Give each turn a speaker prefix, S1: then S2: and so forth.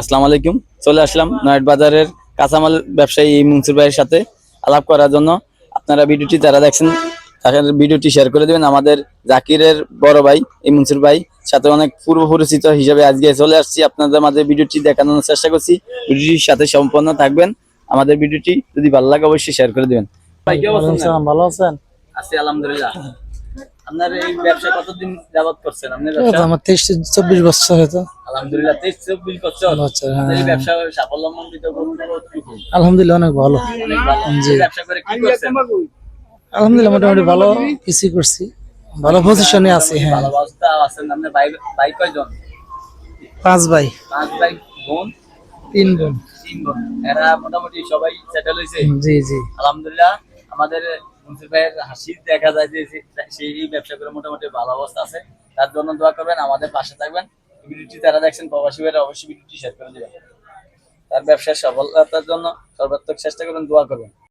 S1: আসসালামু আলাইকুম। চলে আসলাম নয়াট বাজারের কাঁচামাল ব্যবসায়ী মনসুর ভাইয়ের সাথে আলাপ করার জন্য। আপনারা ভিডিওটি যারা দেখছেন তাদের ভিডিওটি শেয়ার করে দেবেন। আমাদের জাকিরের বড় ভাই এই মনসুর ভাই সাথে অনেক পূর্ব পরিচিত হিসেবে আজকে চলে আসছি। আপনাদের মাঝে ভিডিওটি দেখানোর চেষ্টা করছি। ভিডিওটির সাথে সম্পন্ন থাকবেন। আমাদের ভিডিওটি যদি ভালো লাগে অবশ্যই শেয়ার করে দিবেন।
S2: ভালো আছেন?
S1: আছি আলহামদুলিল্লাহ। আপনার এই ব্যবসা কতদিন যাবত করছেন? ব্যবসা?
S2: আমার তেইশ চব্বিশ বছর হয়তো
S1: আলহামদুলিল্লাহ তেইশ চব্বিশ বছর
S2: হ্যাঁ।
S1: ব্যবসা
S2: আলহামদুলিল্লাহ অনেক ভালো।
S1: ব্যবসা করে কি করছেন?
S2: আলহামদুলিল্লাহ মোটামুটি ভালো কিছু করছি। ভালো পজিশনে আছি হ্যাঁ।
S1: ভালো অবস্থা আছেন আপনার ভাই ভাই কয়জন?
S2: পাঁচ ভাই।
S1: পাঁচ ভাই বোন?
S2: তিন বোন।
S1: তিন বোন। এরা মোটামুটি সবাই সেটেল হয়েছে?
S2: জি জি।
S1: আলহামদুলিল্লাহ আমাদের মনসুর ভাইয়ের হাসি দেখা যায় যে সেই ব্যবসা করে মোটামুটি ভালো অবস্থা আছে। তার জন্য দোয়া করবেন আমাদের পাশে থাকবেন। ভিডিওটি তারা দেখছেন প্রবাসী ভাইরা অবশ্যই ভিডিওটি শেয়ার করে দেবেন। তার ব্যবসায় সফলতার জন্য সর্বাত্মক চেষ্টা করেন দোয়া করবেন।